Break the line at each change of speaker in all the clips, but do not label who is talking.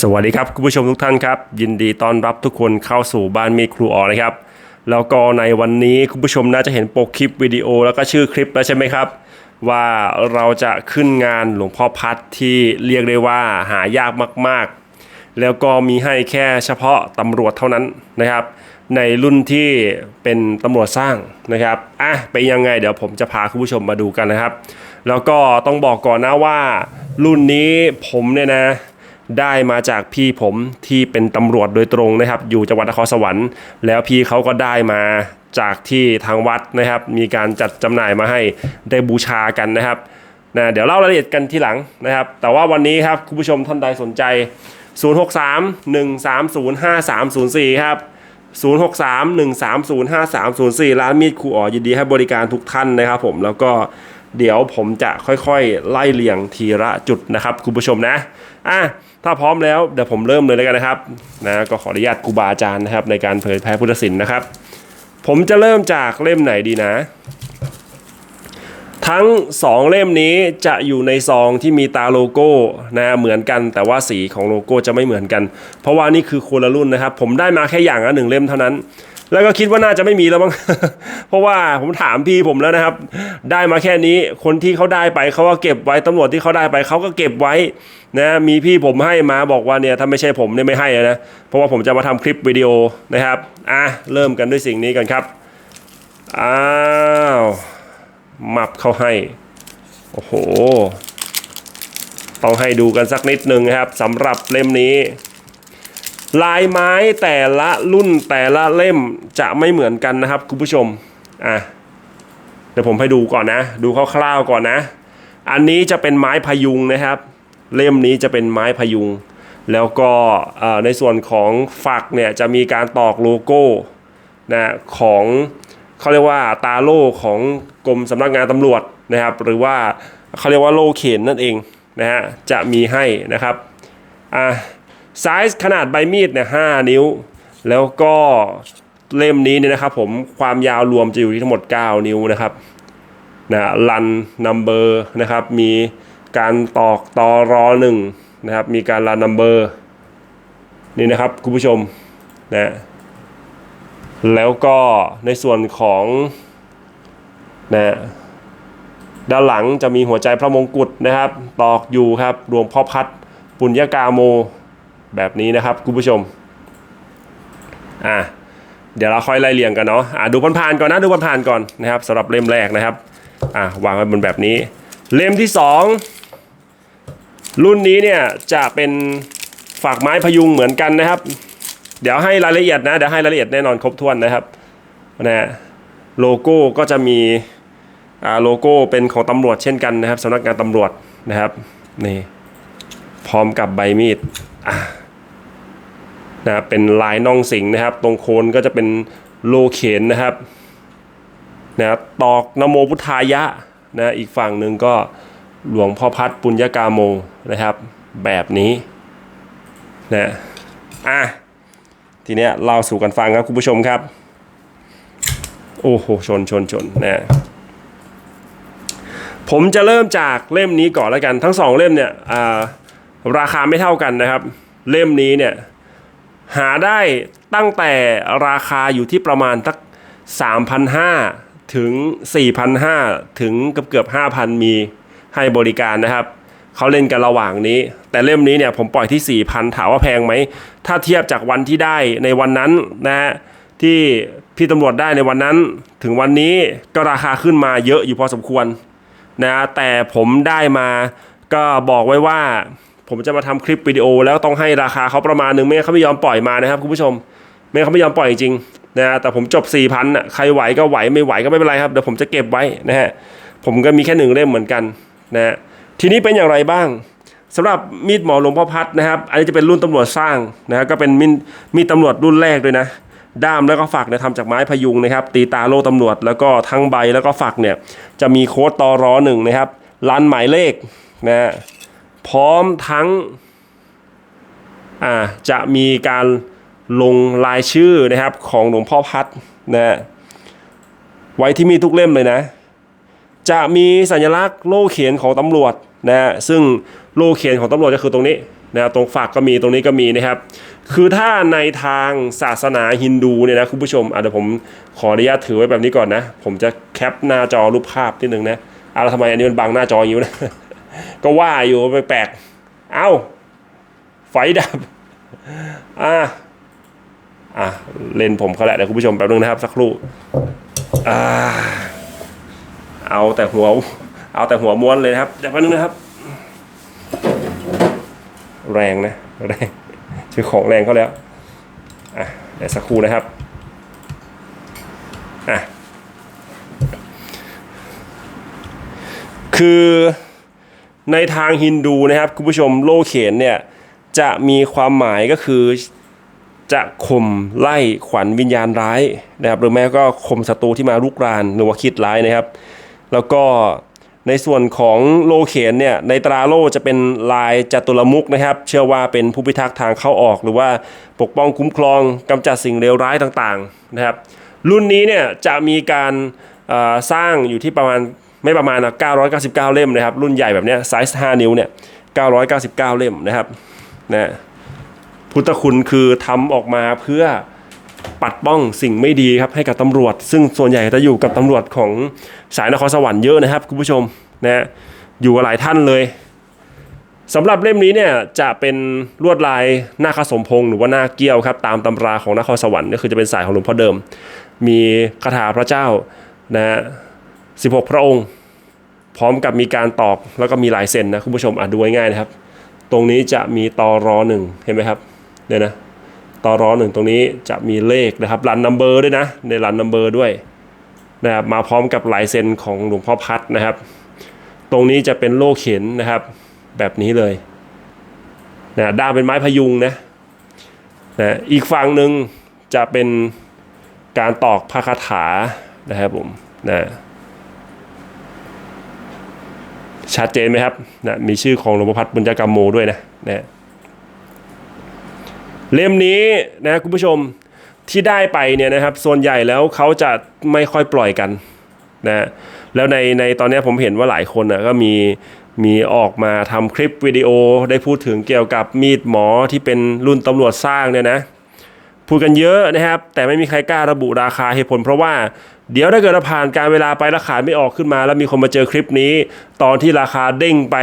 สวัสดีครับคุณผู้ชมทุกท่านครับ ยินดีต้อนรับทุกคนเข้าสู่บ้านมีครูออนะครับ แล้วก็ในวันนี้คุณผู้ชมน่าจะเห็นโปกคลิปวิดีโอแล้วก็ชื่อคลิปแล้วใช่ไหมครับ ว่าเราจะขึ้นงานหลวงพ่อพัดที่เรียกได้ว่าหายากมากๆ แล้วก็มีให้แค่เฉพาะตำรวจเท่านั้นนะครับ ในรุ่นที่เป็นตำรวจสร้างนะครับอะเป็นยังไงเดี๋ยวผมจะพาคุณผู้ชมมาดูกันนะครับ แล้วก็ต้องบอกก่อนนะว่า รุ่นนี้ผมเนี่ยนะ ได้มาจากพี่ผมที่เป็นตำรวจโดยตรงนะครับ อยู่จังหวัดนครสวรรค์ แล้วพี่เขาก็ได้มาจากที่ทางวัดนะครับ มีการจัดจำหน่ายมาให้ได้บูชากันนะครับนะเดี๋ยวเล่ารายละเอียดกันทีหลังนะครับ แต่ว่าวันนี้ครับคุณผู้ชมท่านใดสนใจ 063-130-5304 ครับ 063-130-5304 ร้านมีดครูอ๋อยินดีให้บริการทุกท่านนะครับผมแล้วก็ เดี๋ยวผมจะค่อยๆ ไล่เลียงทีละจุดนะครับคุณผู้ชมนะอะถ้าพร้อมแล้วเดี๋ยวผมเริ่มเลยแล้วกันนะครับนะก็ขออนุญาตครูบาอาจารย์นะครับในการเผยแพร่พุทธศิลป์นะครับ ผมจะเริ่มจากเล่มไหนดีนะ ทั้ง 2 เล่มนี้จะอยู่ในซองที่มีตาโลโก้นะเหมือนกัน แต่ว่าสีของโลโก้จะไม่เหมือนกัน เพราะว่านี่คือคนละรุ่นนะครับ ผมได้มาแค่อย่างละหนึ่งเล่มเท่านั้น แล้วก็คิดว่าน่าจะไม่มีแล้วมั้ง เพราะว่าผมถามพี่ผมแล้วนะครับ ได้มาแค่นี้ คนที่เขาได้ไปเขาก็เก็บไว้ตำรวจที่เขาได้ไปเขาก็เก็บไว้นะ มีพี่ผมให้มาบอกว่าเนี่ยถ้าไม่ใช่ผมเนี่ยไม่ให้นะ เพราะว่าผมจะมาทำคลิปวิดีโอนะครับ อะเริ่มกันด้วยสิ่งนี้กันครับ อ้าวมับเขาให้ โอ้โห ต้องให้ดูกันสักนิดหนึ่งนะครับสำหรับเล่มนี้ ลายไม้แต่ละรุ่นแต่ละเล่มจะไม่เหมือนกันนะครับคุณผู้ชมอะเดี๋ยวผมให้ดูก่อนนะ ดูคร่าวๆก่อนนะ อันนี้จะเป็นไม้พยุงนะครับ เล่มนี้จะเป็นไม้พยุง แล้วก็อ่อในส่วนของฝักเนี่ยจะมีการตอกโลโก้นะของเขาเรียกว่าตาโล่ของกรมสำนักงานตำรวจนะครับ หรือว่าเขาเรียกว่าโลเข็นนั่นเองนะฮะจะมีให้นะครับอะ ไซส์ขนาดใบมีดเนี่ยห้านิ้ว แล้วก็เล่มนี้เนี่ยนะครับผมความยาวรวมจะอยู่ที่ทั้งหมด 9 นิ้วนะครับนะลันนัมเบอร์นะครับ มีการตอกตอรอหนึ่งนะครับ มีการรันนัมเบอร์นี่นะครับคุณผู้ชมนะแล้วก็ในส่วนของนะด้านหลังจะมีหัวใจพระมงกุฎนะครับ ตอกอยู่ครับรวมพ่อพัดปุญญากาโม แบบนี้นะครับคุณผู้ชมอะเดี๋ยวเราค่อยไล่เรียงกันเนาะอะดูผ่านๆก่อนนะดูผ่านๆก่อนนะครับสำหรับเล่มแรกนะครับอะวางไว้บนแบบนี้ เล่มที่สองรุ่นนี้เนี่ยจะเป็นฝากไม้พยุงเหมือนกันนะครับ เดี๋ยวให้รายละเอียดนะเดี๋ยวให้รายละเอียดแน่นอนครบถ้วนนะครับนะฮะโลโก้ก็จะมีอ่าโลโก้เป็นของตำรวจเช่นกันนะครับสำนักงานตำรวจนะครับนี่พร้อมกับใบมีดอะ นะเป็นลายน่องสิงนะครับ ตรงโคนก็จะเป็นโลเขนนะครับนะตอกนโมพุทธายะนะอีกฝั่งหนึ่งก็หลวงพ่อพัดปุญญากาโมนะครับ แบบนี้นะอะทีเนี้ยเล่าสู่กันฟังครับคุณผู้ชมครับ โอ้โหชนชนชนนะผมจะเริ่มจากเล่มนี้ก่อนแล้วกัน ทั้งสองเล่มเนี่ยอ่าราคาไม่เท่ากันนะครับ เล่มนี้เนี่ย หาได้ตั้งแต่ราคาอยู่ที่ประมาณสัก3,500 ถึง 4,500 ถึงเกือบเกือบ5,000 มีให้บริการนะครับ เขาเล่นกันระหว่างนี้ แต่เล่มนี้เนี่ยผมปล่อยที่ 4,000 ถามว่าแพงไหม ถ้าเทียบจากวันที่ได้ในวันนั้นนะฮะที่พี่ตำรวจได้ในวันนั้น ถึงวันนี้ก็ราคาขึ้นมาเยอะอยู่พอสมควรนะแต่ผมได้มาก็บอกไว้ว่า ผมจะมาทำคลิปวิดีโอแล้วต้องให้ราคาเขาประมาณหนึ่งไม่เขาไม่ยอมปล่อยมานะครับคุณผู้ชมไม่เขาไม่ยอมปล่อยจริงนะแต่ผมจบ4 0 0 0อะใครไหวก็ไหวไม่ไหวก็ไม่เป็นไรครับเดี๋ยวผมจะเก็บไว้นะฮะผมก็มีแค่หนึ่งเล่มเหมือนกันนะฮะทีนี้เป็นอย่างไรบ้างสำหรับมีดหมอหลวงพ่อพัดนะครับ อันนี้จะเป็นรุ่นตำรวจสร้างนะฮะก็เป็นมีดมีดตำรวจรุ่นแรกด้วยนะด้ามแล้วก็ฝักเนี่ยทำจากไม้พยุงนะครับ ตีตาโล่ตำรวจแล้วก็ทั้งใบแล้วก็ฝักเนี่ยจะมีโค้ดตอรอหนึ่งนะครับรันหมายเลขนะฮะ พร้อมทั้งจะมีการลงรายชื่อนะครับของหลวงพ่อพัดนะฮะไว้ที่มีทุกเล่มเลยนะ จะมีสัญลักษณ์โล่เขียนของตำรวจนะฮะซึ่งโล่เขียนของตำรวจก็คือตรงนี้นะตรงฝักก็มีตรงนี้ก็มีนะครับ คือถ้าในทางศาสนาฮินดูเนี่ยนะคุณผู้ชมอะเดี๋ยวผมขออนุญาตถือไว้แบบนี้ก่อนนะ ผมจะแคปหน้าจอรูปภาพนิดนึงนะอะแล้วทำไมอันนี้มันบังหน้าจออย่งนี้วะนะ ก็ว่าอยู่แปลกๆ เอ้า ไฟดับ อะอะ เลนผมเขาแหละเดี๋ยวคุณผู้ชมแป๊บนึงนะครับ สักครู่ อ่า เอาแต่หัว เอาแต่หัวม้วนเลยนะครับเดี๋ยวแป๊บนึงนะครับ แรงนะ แรงชื่อของแรงเขาแล้ว อะ เดี๋ยวสักครู่นะครับ อะคือ ในทางฮินดูนะครับคุณผู้ชมโลเขนเนี่ยจะมีความหมายก็คือจะข่มไล่ขวัญวิญญาณร้ายนะครับหรือแม้ก็ข่มศัตรูที่มาลุกรานหรือว่าคิดร้ายนะครับ แล้วก็ในส่วนของโลเขนเนี่ยในตราโลจะเป็นลายจัตุรมุกนะครับ เชื่อว่าเป็นผู้พิทักษ์ทางเข้าออก หรือว่าปกป้องคุ้มครองกำจัดสิ่งเลวร้ายต่างๆนะครับ รุ่นนี้เนี่ยจะมีการสร้างอยู่ที่ประมาณ ไม่ประมาณนะ999 เล่มนะครับ รุ่นใหญ่แบบเนี้ยไซส์ 5 นิ้วเนี่ย 999 เล่มนะครับนะพุทธคุณคือทำออกมาเพื่อปัดป้องสิ่งไม่ดีครับให้กับตำรวจ ซึ่งส่วนใหญ่จะอยู่กับตำรวจของสายนครสวรรค์เยอะนะครับคุณผู้ชมนะอยู่กับหลายท่านเลยสำหรับเล่มนี้เนี่ยจะเป็นลวดลายหน้าคสมพงษ์หรือว่าหน้าเกี้ยวครับตามตำราของนครสวรรค์ก็คือจะเป็นสายของหลวงพ่อเดิม มีคาถาพระเจ้านะ 16 พระองค์ พร้อมกับมีการตอกแล้วก็มีลายเซ็นนะคุณผู้ชมอะดูง่ายๆนะครับ ตรงนี้จะมีตอรอหนึ่งเห็นไหมครับเนี่ยนะตอรอหนึ่งตรงนี้จะมีเลขนะครับรันนัมเบอร์ด้วยนะในรันนัมเบอร์ด้วยนะครับมาพร้อมกับลายเซ็นของหลวงพ่อพัดนะครับ ตรงนี้จะเป็นโลเข็นนะครับแบบนี้เลยนะด้ามเป็นไม้พยุงนะนะอีกฝั่งหนึ่งจะเป็นการตอกพระคาถานะครับผมนะ ชัดเจนไหมครับนะมีชื่อของหลวงพ่อพัดบุญญกรรมโมด้วยนะนะเล่มนี้นะคุณผู้ชมที่ได้ไปเนี่ยนะครับส่วนใหญ่แล้วเขาจะไม่ค่อยปล่อยกันนะแล้วในในตอนนี้ผมเห็นว่าหลายคนนะก็มีมีออกมาทำคลิปวิดีโอได้พูดถึงเกี่ยวกับมีดหมอที่เป็นรุ่นตำรวจสร้างเนี่ยนะ พูดกันเยอะนะครับ แต่ไม่มีใครกล้าระบุราคาเหตุผล เพราะว่าเดี๋ยวถ้าเกิดเราผ่านการเวลาไปแล้วขายไม่ออกขึ้นมา แล้วมีคนมาเจอคลิปนี้ ตอนที่ราคาเด้งไป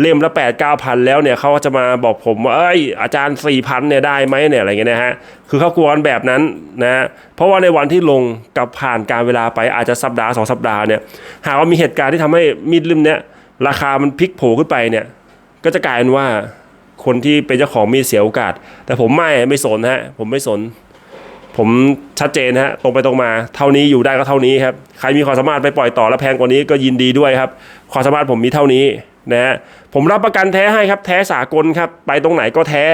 เล่มละ8 9 0 0 0 แล้วเนี่ยเขาก็จะมาบอกผมว่าเอ้ยอาจารย์ 4,000เนี่ยได้ไหมเนี่ยอะไรเงี้ยนะฮะคือเขากลัวนแบบนั้นนะฮะเพราะว่าในวันที่ลงกับผ่านการเวลาไปอาจจะสัปดาห์สองสัปดาห์เนี่ยหากว่ามีเหตุการณ์ที่ทำให้มีดเล่มเนี้ยราคามันพลิกโผขึ้นไปเนี่ยก็จะกลายเป็นว่า คนที่เป็นเจ้าของมีเสียโอกาส แต่ผมไม่ไม่สนฮะผมไม่สน ผมชัดเจนฮะตรงไปตรงมา เท่านี้อยู่ได้ก็เท่านี้ครับใครมีความสามารถไปปล่อยต่อแล้วแพงกว่านี้ก็ยินดีด้วยครับความสามารถผมมีเท่านี้นะฮะผมรับประกันแท้ให้ครับ แท้สากลครับไปตรงไหนก็แท้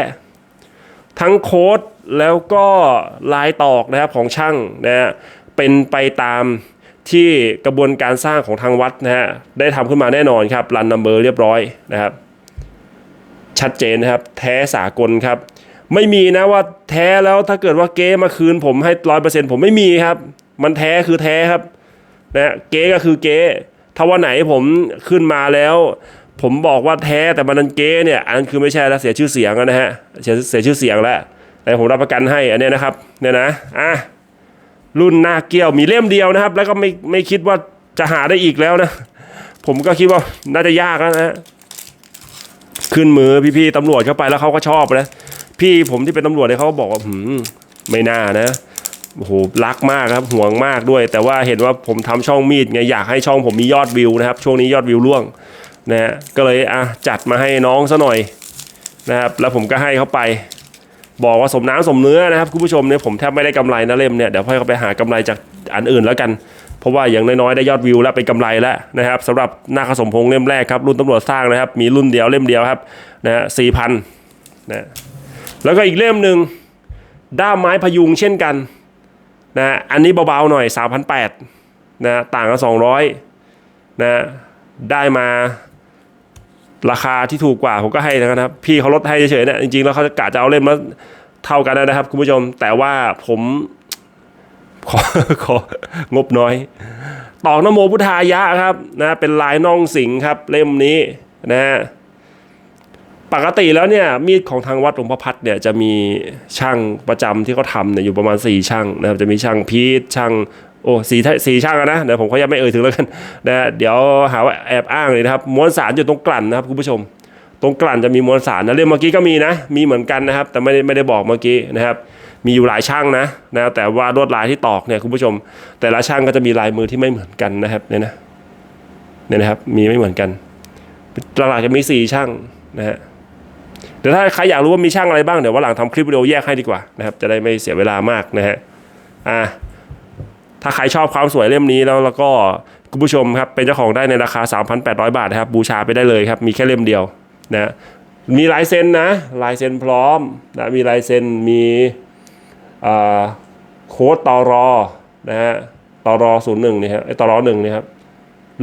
ทั้งโค้ดแล้วก็ลายตอกนะครับของช่างนะฮะเป็นไปตามที่กระบวนการสร้างของทางวัดนะฮะได้ทำขึ้นมาแน่นอนครับรันนัมเบอร์เรียบร้อยนะครับ ชัดเจนนะครับ แท้สากลครับ ไม่มีนะว่าแท้แล้วถ้าเกิดว่าเก๊มาคืนผมให้ร้อยเปอร์เซ็นต์ผมไม่มีครับ มันแท้คือแท้ครับนะเก๊ก็คือเก๊ถ้าวันไหนผมขึ้นมาแล้ว ผมบอกว่าแท้แต่มันนันเก๊เนี่ยอันนั้นคือไม่ใช่แล้วเสียชื่อเสียงแล้วนะฮะเสียเสียชื่อเสียงแล้วแต่ผมรับประกันให้อันนี้นะครับเนี่ยนะอะรุ่นหน้าเกี้ยวมีเล่มเดียวนะครับ แล้วก็ไม่ไม่คิดว่าจะหาได้อีกแล้วนะ ผมก็คิดว่าน่าจะยากแล้วนะ ขึ้นมือพี่ๆตำรวจเข้าไปแล้วเขาก็ชอบนะพี่ผมที่เป็นตำรวจเนี่ยเขาก็บอกว่าหืมไม่น่านะโอ้โหรักมากครับห่วงมากด้วย แต่ว่าเห็นว่าผมทำช่องมีดไงอยากให้ช่องผมมียอดวิวนะครับ ช่วงนี้ยอดวิวร่วงนะฮะก็เลยอะจัดมาให้น้องซะหน่อยนะครับแล้วผมก็ให้เขาไป บอกว่าสมน้ำสมเนื้อนะครับคุณผู้ชมเนี่ยผมแทบไม่ได้กำไรนะเล่มเนี่ยเดี๋ยวให้เขาไปหากำไรจากอันอื่นแล้วกัน เพราะว่าอย่างน้อยๆได้ยอดวิวแล้วเป็นกำไรแล้วนะครับสำหรับหน้าขสมพงษ์เล่มแรกครับรุ่นตำรวจสร้างนะครับ มีรุ่นเดียวเล่มเดียวครับนะฮะสี่พันนะแล้วก็อีกเล่มหนึ่งด้ามไม้พยุงเช่นกันนะฮะอันนี้เบาๆหน่อย3 0 0นะต่างกัน200นะได้มาราคาที่ถูกกว่าผมก็ให้นะครับ พี่เขาลดให้เฉยๆเนี่ยจริงๆแล้วเขาจะกะจะเอาเล่มละเท่ากันนะครับ คุณผู้ชมแต่ว่าผม ขอของบน้อย ตอกนโมพุทธายะครับนะเป็นลายน่องสิงครับเล่มนี้นะฮะปกติแล้วเนี่ยมีดของทางวัดหลวงพ่อพัดเนี่ยจะมีช่างประจำที่เขาทำเนี่ยอยู่ประมาณ 4 ช่างนะครับจะมีช่างพีทช่างโอ้สีสี่ช่างอะนะเดี๋ยวผมเขายังไม่เอ่ยถึงแล้วกันนะเดี๋ยวหาว่าแอบอ้างเลยนะครับมวลสารอยู่ตรงกลั่นนะครับคุณผู้ชม ตรงกลั่นจะมีมวลสารนะเล่มเมื่อกี้ก็มีนะมีเหมือนกันนะครับ แต่ไม่ได้ไม่ได้บอกเมื่อกี้นะครับ มีอยู่หลายช่างนะนะแต่ว่าลวดลายที่ตอกเนี่ยคุณผู้ชม แต่ละช่างก็จะมีลายมือที่ไม่เหมือนกันนะครับเนี่ยนะเนี่ยนะครับมีไม่เหมือนกันหลักๆจะมีสี่ช่างนะฮะเดี๋ยวถ้าใครอยากรู้ว่ามีช่างอะไรบ้างเดี๋ยววันหลังทำคลิปวิดีโอแยกให้ดีกว่านะครับจะได้ไม่เสียเวลามากนะฮะอ่าถ้าใครชอบความสวยเล่มนี้แล้วแล้วก็คุณผู้ชมครับเป็นเจ้าของได้ในราคา 3,800 บาทนะครับบูชาไปได้เลยครับมีแค่เล่มเดียวนะมีลายเซ็นนะลายเซ็นพร้อมนะมีลายเซ็นมี โค้ดตอรอนะฮะตอรอศูนย์หนึ่งนี่ครับไอ้ตอรอหนึ่งนี่ครับ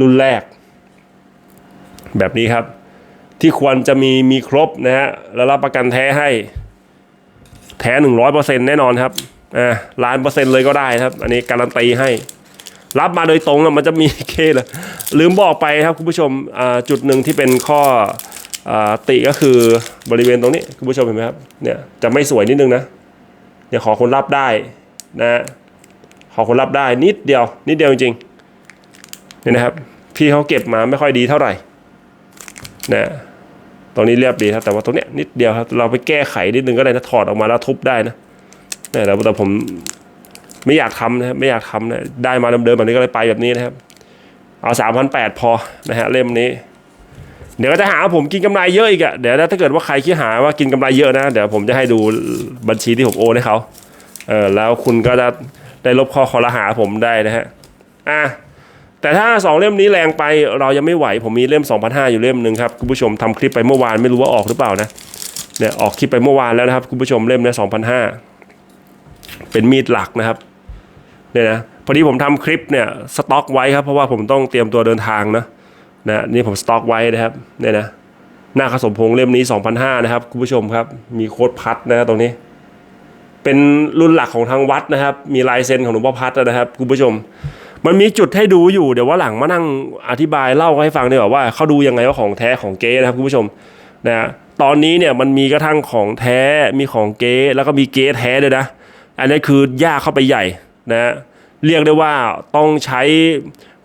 รุ่นแรก แบบนี้ครับ ที่ควรจะมีมีครบนะฮะแล้วรับประกันแท้ให้ แท้หนึ่งร้อยเปอร์เซ็นต์แน่นอนครับอ่าล้านเปอร์เซ็นต์เลยก็ได้ครับ อันนี้การันตีให้ รับมาโดยตรงอะมันจะมีเคเลยลืมบอกไปครับคุณผู้ชมอ่าจุดหนึ่งที่เป็นข้ออาติก็คือบริเวณตรงนี้คุณผู้ชมเห็นไหมครับเนี่ยจะไม่สวยนิดนึงนะ เนี่ยขอคนรับได้นะขอคนรับได้นิดเดียวนิดเดียวจริงๆเนี่ยนะครับ พี่เขาเก็บมาไม่ค่อยดีเท่าไหร่นะตรงนี้เรียบดีครับแต่ว่าตรงเนี้ยนิดเดียวครับเราไปแก้ไขนิดนึงก็ได้นะถอดออกมาแล้วทุบได้นะเนี่ยแต่แต่ผมไม่อยากทำนะไม่อยากทำนะได้มาเดิมๆแบบนี้ก็เลยไปแบบนี้นะครับ เอาสามพันแปดพอนะฮะเล่มนี้ ดี๋ยวก็จะหาผมกินกำไรเยอะอีกอะเดี๋ยวถ้าเกิดว่าใครคิดหาว่ากินกำไรเยอะนะเดี๋ยวผมจะให้ดูบัญชีที่ผมโอนให้เขาเออแล้วคุณก็จะได้ลบข้อคอรหาผมได้นะฮะอะแต่ถ้าสองเล่มนี้แรงไปเรายังไม่ไหวผมมีเล่ม 2,500 อยู่เล่มหนึ่งครับคุณผู้ชมทำคลิปไปเมื่อวานไม่รู้ว่าออกหรือเปล่านะเนี่ยออกคลิปไปเมื่อวานแล้วนะครับคุณผู้ชมเล่มเนี้สองพันห้าเป็นมีดหลักนะครับเนี่ยนะพอดีผมทำคลิปเนี่ยสต็อกไว้ครับเพราะว่าผมต้องเตรียมตัวเดินทางนะ นะนี่ผมสต็อกไว้นะครับเนี่ยนะหน้าขสมพงษ์เล่มนี้2,500นะครับคุณผู้ชมครับ มีโค้ดพัดนะครับตรงนี้ เป็นรุ่นหลักของทางวัดนะครับ มีลายเซ็นของหลวงพ่อพัดนะครับคุณผู้ชม มันมีจุดให้ดูอยู่เดี๋ยวว่าหลังมานั่งอธิบายเล่าให้ฟังดีกว่าว่าเขาดูยังไงว่าของแท้ของเก๊นะครับคุณผู้ชมนะฮะตอนนี้เนี่ยมันมีกระทั่งของแท้มีของเก๊แล้วก็มีเก๊แท้ด้วยนะ อันนี้คือยากเข้าไปใหญ่นะฮะเรียกได้ว่าต้องใช้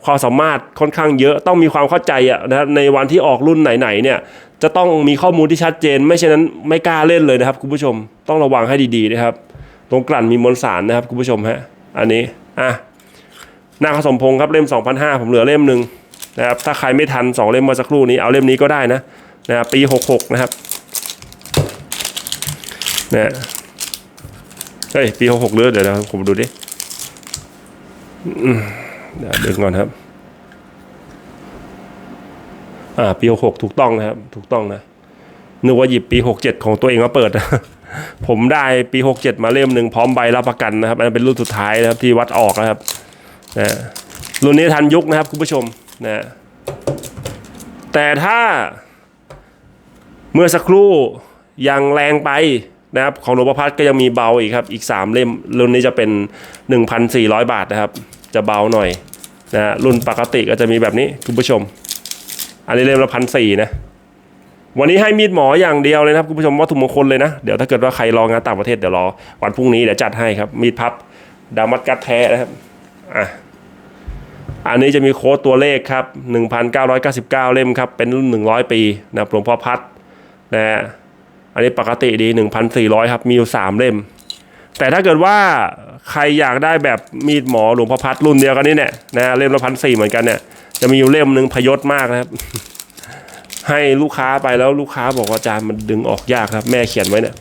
ความสามารถค่อนข้างเยอะต้องมีความเข้าใจอะนะฮะในวันที่ออกรุ่นไหนๆเนี่ยจะต้องมีข้อมูลที่ชัดเจน ไม่เช่นนั้นไม่กล้าเล่นเลยนะครับคุณผู้ชมต้องระวังให้ดีๆนะครับ ตรงกลั่นมีมวลสารนะครับคุณผู้ชมฮะอันนี้อะนาขสมพงษ์ครับเล่ม2,500ผมเหลือเล่มหนึ่งนะครับถ้าใครไม่ทันสองเล่มเมาสักครู่นี้เอาเล่มนี้ก็ได้นะนะครับปี 66 นะครับนะเฮ้ยปีหกหกเลือดเดี๋ยวนะผมดูดิอืม ดี๋ยวดึงก่อนครับ อ่า ปีหกถูกต้องนะครับ ถูกต้องนะนึกว่าหยิบปีหกเจ็ดของตัวเองมาเปิดผมได้ปีหกเจ็ดมาเล่มหนึ่งพร้อมใบรับประกันนะครับอันนนเป็นรุ่นสุดท้ายนะครับที่วัดออกนะครับนะรุ่นนี้ทันยุคนะครับคุณผู้ชมนะแต่ถ้าเมื่อสักครู่ยังแรงไปนะครับของหลวงพ่อพัดก็ยังมีเบาอีกครับ อีก 3 เล่มรุ่นนี้จะเป็น 1,400 บาทนะครับ จะเบาหน่อย นะรุ่นปกติก็จะมีแบบนี้คุณผู้ชม อันนี้เล่มละพันสี่นะ วันนี้ให้มีดหมออย่างเดียวเลยนะครับคุณผู้ชมวัตถุมงคลเลยนะ เดี๋ยวถ้าเกิดว่าใครรองานต่างประเทศเดี๋ยวรอวันพรุ่งนี้เดี๋ยวจัดให้ครับ มีดพับดามัดกัดแท้นะครับอะอันนี้จะมีโค้ดตัวเลขครับ 1,999 เล่มครับ เป็นรุ่น 100 ปีนะหลวงพ่อพัดนะฮะอันนี้ปกติดี 1,400 ครับ มีอยู่ 3 เล่ม แต่ถ้าเกิดว่า ใครอยากได้แบบมีดหมอหลวงพ่อพัดรุ่นเดียวกันนี่เนี่ยนะเล่มละพันสี่เหมือนกันเนี่ยจะมีอยู่เล่มหนึ่งพยศมากนะครับ ให้ลูกค้าไปแล้วลูกค้าบอกว่าอาจารย์มันดึงออกยากครับ แม่เขียนไว้เนี่ย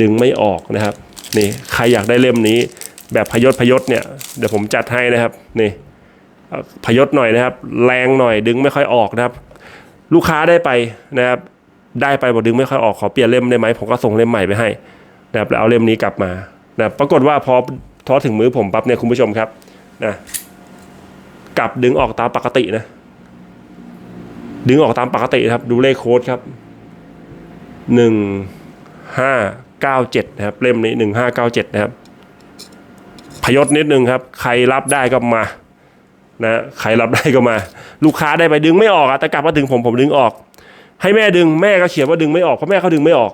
ดึงไม่ออกนะครับ นี่ใครอยากได้เล่มนี้ แบบพยศพยศเนี่ยเดี๋ยวผมจัดให้นะครับนี่พยศหน่อยนะครับ แรงหน่อยดึงไม่ค่อยออกนะครับ ลูกค้าได้ไปนะครับ ได้ไปบอกดึงไม่ค่อยออกขอเปลี่ยนเล่มได้ไหมผมก็ส่งเล่มใหม่ไปให้นะครับแล้วเอาเล่มนี้กลับมานะปรากฏว่าพอ ทอถึงมือผมปั๊บเนี่ยคุณผู้ชมครับนะกลับดึงออกตามปกตินะ ดึงออกตามปกติครับ ดูเลขโค้ดครับหนึ่งห้าเก้าเจ็ดนะครับ เล่มนี้หนึ่งห้าเก้าเจ็ดนะครับ พยศนิดนึงครับ ใครรับได้ก็มานะใครรับได้ก็มา ลูกค้าได้ไปดึงไม่ออกอะแต่กลับมาถึงผมผมดึงออก ให้แม่ดึงแม่ก็เขียนว่าดึงไม่ออกเพราะแม่เขาดึงไม่ออก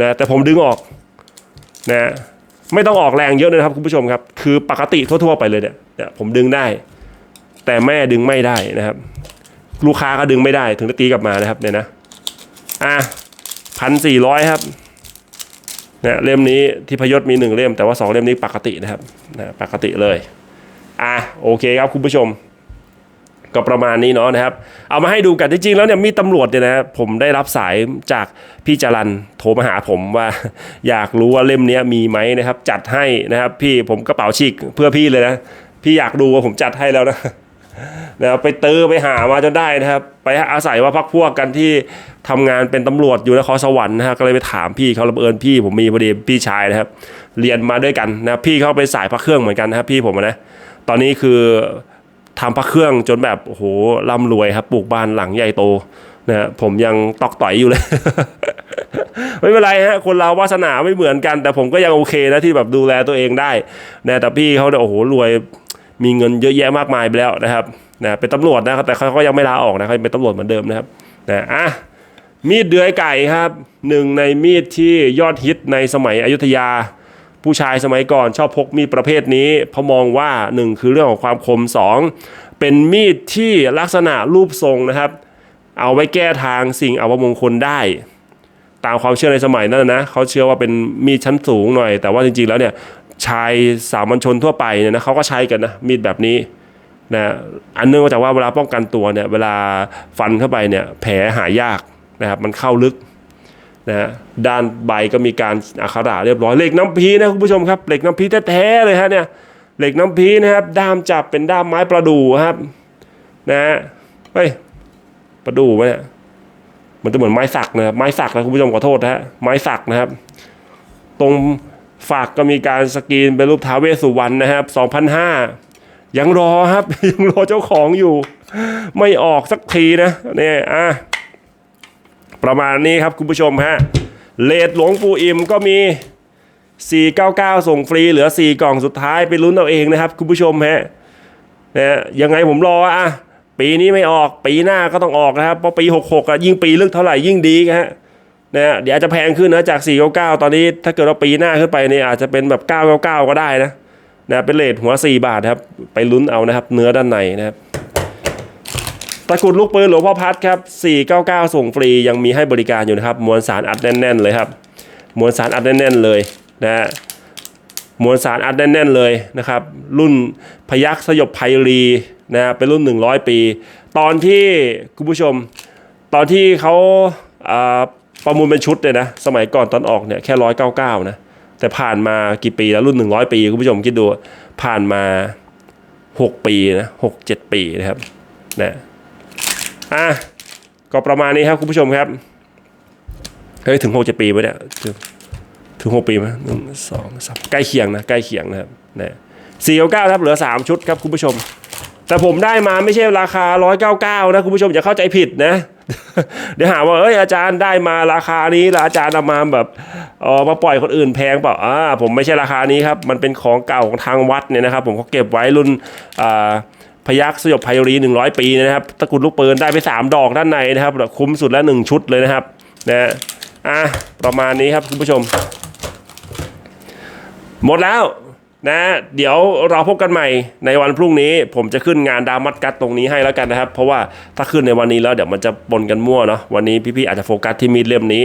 นะแต่ผมดึงออกนะ ไม่ต้องออกแรงเยอะเลยนะครับคุณผู้ชมครับ คือปกติทั่วๆไปเลยเนี่ยเนี่ยผมดึงได้ แต่แม่ดึงไม่ได้นะครับ ลูกค้าก็ดึงไม่ได้ ถึงจะตีกลับมานะครับเนี่ยนะอะพันสี่ร้อยครับเนี่ยเล่มนี้ที่พยศมีหนึ่งเล่มแต่ว่าสองเล่มนี้ปกตินะครับนะปกติเลยอะโอเคครับคุณผู้ชม ก็ประมาณนี้เนาะนะครับ เอามาให้ดูกันจริงๆแล้วเนี่ยมีตำรวจเนี่ยนะผมได้รับสายจากพี่จรันโทรมาหาผมว่า อยากรู้ว่าเล่มนี้มีไหมนะครับ จัดให้นะครับ พี่ผมกระเป๋าฉีกเพื่อพี่เลยนะ พี่อยากดูว่าผมจัดให้แล้วนะนะครับไปเตอไปหามาจนได้นะครับ ไปอาศัยว่าพักพวกกันที่ทำงานเป็นตำรวจอยู่นครสวรรค์นะฮะก็เลยไปถามพี่เขาระเอิญพี่ผมมีพอดีพี่ชายนะครับ เรียนมาด้วยกันนะพี่เขาไปสายพระเครื่องเหมือนกันนะครับพี่ผมนะตอนนี้คือ ทำพระเครื่องจนแบบโอ้โหร่ำรวยครับปลูกบ้านหลังใหญ่โตนะฮะผมยังตอกต่อยอยู่เลย ไม่เป็นไรฮะคนเราวาสนาไม่เหมือนกัน แต่ผมก็ยังโอเคนะที่แบบดูแลตัวเองได้นะแต่พี่เขาเนี่ยโอ้โหรวยมีเงินเยอะแยะมากมายไปแล้วนะครับนะเป็นตำรวจนะครับแต่เขาก็ยังไม่ลาออกนะเขาเป็นตำรวจเหมือนเดิมนะครับนะอะมีดเดือยไก่ครับหนึ่งในมีดที่ยอดฮิตในสมัยอยุธยา ผู้ชายสมัยก่อนชอบพกมีดประเภทนี้ เพราะมองว่าหนึ่งคือเรื่องของความคมสองเป็นมีดที่ลักษณะรูปทรงนะครับ เอาไว้แก้ทางสิ่งอัปมงคลได้ ตามความเชื่อในสมัยนั้นนะเขาเชื่อว่าเป็นมีดชั้นสูงหน่อย แต่ว่าจริงๆแล้วเนี่ยชายสามัญชนทั่วไปเนี่ยนะเขาก็ใช้กันนะมีดแบบนี้นะอันเนื่องมาจากว่าเวลาป้องกันตัวเนี่ยเวลาฟันเข้าไปเนี่ยแผลหายากนะครับมันเข้าลึก นะฮะด้านใบก็มีการอักขระเรียบร้อยเหล็กน้ำพีนะคุณผู้ชมครับเหล็กน้ำพีแท้ๆเลยฮะเนี่ยเหล็กน้ำพีนะครับด้ามจับเป็นด้ามไม้ประดู่ครับนะฮะเฮ้ยประดู่ไหมเนี่ยมันจะเหมือนไม้สักนะครับไม้สักนะคุณผู้ชมขอโทษนะฮะไม้สักนะครับ ตรงฝากก็มีการสกรีนเป็นรูปท้าเวสสุวรรณนะครับ2,005 ยังรอครับยังรอเจ้าของอยู่ ไม่ออกสักทีนะเนี่ยอะ ประมาณนี้ครับคุณผู้ชมฮะเลดหลวงปู่อิ่มก็มี 499 ส่งฟรี เหลือ 4 กล่องสุดท้ายไปลุ้นเอาเองนะครับ คุณผู้ชมฮะนะยังไงผมรออะปีนี้ไม่ออกปีหน้าก็ต้องออกนะครับเพราะปี 66อะยิ่งปีลึกเท่าไหร่ยิ่งดีฮะนะฮะเดี๋ยวอาจจะแพงขึ้นนะจาก 499 ตอนนี้ถ้าเกิดว่าปีหน้าขึ้นไปเนี่ยอาจจะเป็นแบบ 999 ก็ได้นะนะเป็นเลทหัว 4 บาทครับไปลุ้นเอานะครับ เนื้อด้านในนะครับ ตะกรุดลูกปืนหลวงพ่อพัดครับ 499 ส่งฟรียังมีให้บริการอยู่นะครับ มวลสารอัดแน่นๆเลยครับ มวลสารอัดแน่นๆเลยนะฮะมวลสารอัดแน่นๆเลยนะครับ รุ่นพยักษสยบไพรีนะฮะเป็นรุ่น 100 ปี ตอนที่คุณผู้ชม ตอนที่เขาประมูลเป็นชุดเนี่ยนะ สมัยก่อนตอนออกเนี่ยแค่ร้อยเก้าเก้านะ แต่ผ่านมากี่ปีแล้วรุ่น 100 ปี คุณผู้ชมคิดดูผ่านมา 6 ปีนะหกเจ็ดปีนะครับนะ อะก็ประมาณนี้ครับคุณผู้ชมครับเฮ้ยถึงหกจ็ดปีไหมเนี่ยถึงถึงหกปีไหมหนึ่งสองสามใกล้เคียงนะใกล้เคียงนะครับนะสี่เก้าครับเหลือสามชุดครับคุณผู้ชม แต่ผมได้มาไม่ใช่ราคาร้อยเก้าเก้านะคุณผู้ชมอย่าเข้าใจผิดนะ เดี๋ยวหาว่าเอ้ยอาจารย์ได้มาราคานี้แล้วอาจารย์เอามาแบบเออมาปล่อยคนอื่นแพงเปล่าอ่าผมไม่ใช่ราคานี้ครับ มันเป็นของเก่าของทางวัดเนี่ยนะครับ ผมเขาเก็บไว้รุ่นอ่า พยักสยบไพรีหนึ่งร้อยปีนะครับตะกุดลูกปืนได้ไปสามดอกด้านในนะครับคุ้มสุดแล้วหนึ่งชุดเลยนะครับนะอะประมาณนี้ครับคุณผู้ชม หมดแล้วนะเดี๋ยวเราพบกันใหม่ในวันพรุ่งนี้ ผมจะขึ้นงานดามัดกัดตรงนี้ให้แล้วกันนะครับ เพราะว่าถ้าขึ้นในวันนี้แล้วเดี๋ยวมันจะปนกันมั่วเนาะวันนี้พี่ๆอาจจะโฟกัสที่มีดเล่มนี้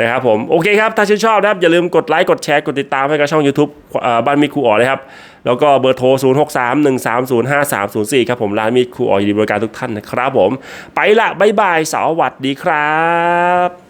นะครับผมโอเคครับ ถ้าชื่นชอบนะครับอย่าลืมกดไลค์กดแชร์กดติดตามให้กับช่อง YouTube อบ้านมีครูอ๋อเลยครับ แล้วก็เบอร์โทร 0 6 3 1 3 0 5 3 0 4 ครับผม ร้านมีดครูออยดีบริการทุกท่านนะครับผม ไปละบ๊ายบายสวัสดีครับ